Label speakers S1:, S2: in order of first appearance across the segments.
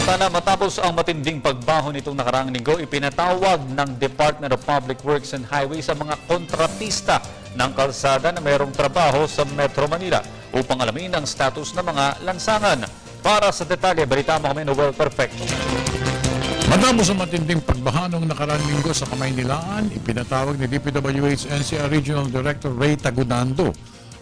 S1: Samantala, matapos ang matinding pagbaho nitong nakaraang linggo, ipinatawag ng Department of Public Works and Highways sa mga kontratista ng kalsada na mayroong trabaho sa Metro Manila upang alamin ang status ng mga lansangan. Para sa detalye, balita mo kami Noel Perfecto.
S2: Matapos ang matinding pagbaha noong nakaraang linggo sa Kamaynilaan, ipinatawag ni DPWH NCR Regional Director Ray Tagunando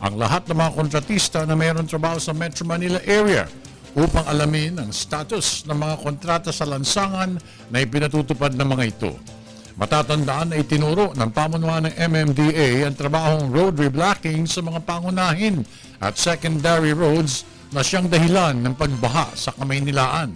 S2: ang lahat ng mga kontratista na mayroong trabaho sa Metro Manila area upang alamin ang status ng mga kontrata sa lansangan na ipinatutupad ng mga ito. Matatandaan na itinuro ng pamunuan ng MMDA ang trabahong road reblocking sa mga pangunahin at secondary roads na siyang dahilan ng pagbaha sa Kamaynilaan.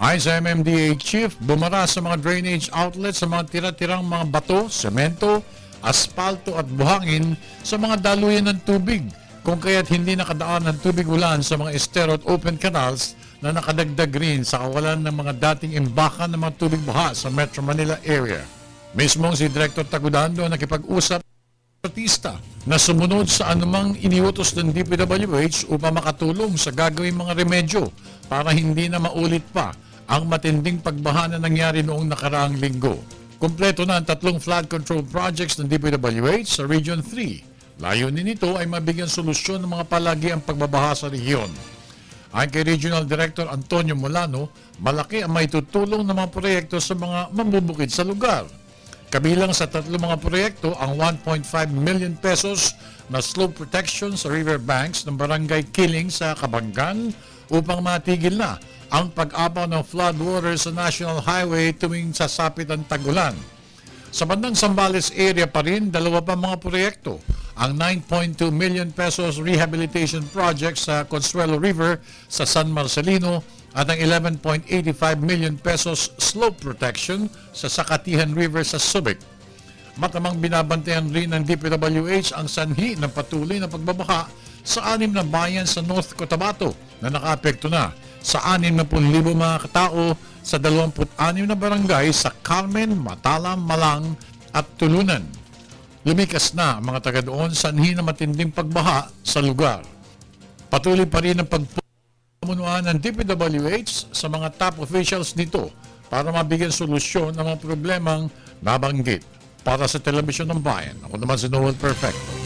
S2: Ayon sa MMDA Chief, bumara sa mga drainage outlets sa mga tira-tirang mga bato, semento, aspalto at buhangin sa mga daluyan ng tubig kung kaya't hindi nakadaan ng tubig ulan sa mga estero at open canals na nakadagdag rin sa kawalan ng mga dating imbakan ng mga tubig baha sa Metro Manila area. Mismong si Director Tagudando nakipag-usap artista na sumunod sa anumang iniutos ng DPWH upang makatulong sa gagawing mga remedyo para hindi na maulit pa ang matinding pagbaha na nangyari noong nakaraang linggo. Kompleto na ang tatlong flood control projects ng DPWH sa Region 3. Layunin nito ay mabigyan solusyon ng mga palagi ang pagbabaha sa rehiyon. Ayon kay Regional Director Antonio Molano, malaki ang maitutulong ng mga proyekto sa mga mambubukid sa lugar. Kabilang sa tatlo mga proyekto ang 1.5 million pesos na slope protection sa river banks ng barangay Kiling sa Kabanggan upang matigil na ang pag-apaw ng floodwater sa National Highway tuwing sasapit ang tagulan. Sa bandang Sambales area pa rin, dalawa pa mga proyekto. Ang 9.2 million pesos rehabilitation project sa Consuelo River sa San Marcelino at ang 11.85 million pesos slope protection sa Sakatihan River sa Subic. Matamang binabantayan rin ng DPWH ang sanhi ng patuloy na pagbabaha sa anim na bayan sa North Cotabato na nakaapekto na sa 60,000 mga katao sa 26 na barangay sa Carmen, Matalam, Malang at Tulunan. Lumikas na ang mga taga doon sanhi na matinding pagbaha sa lugar. Patuloy pa rin ang pagpunuan ng DPWH sa mga top officials nito para mabigyan solusyon ng mga problemang nabanggit. Para sa Telebisyon ng Bayan, ako naman si Noel Perfecto.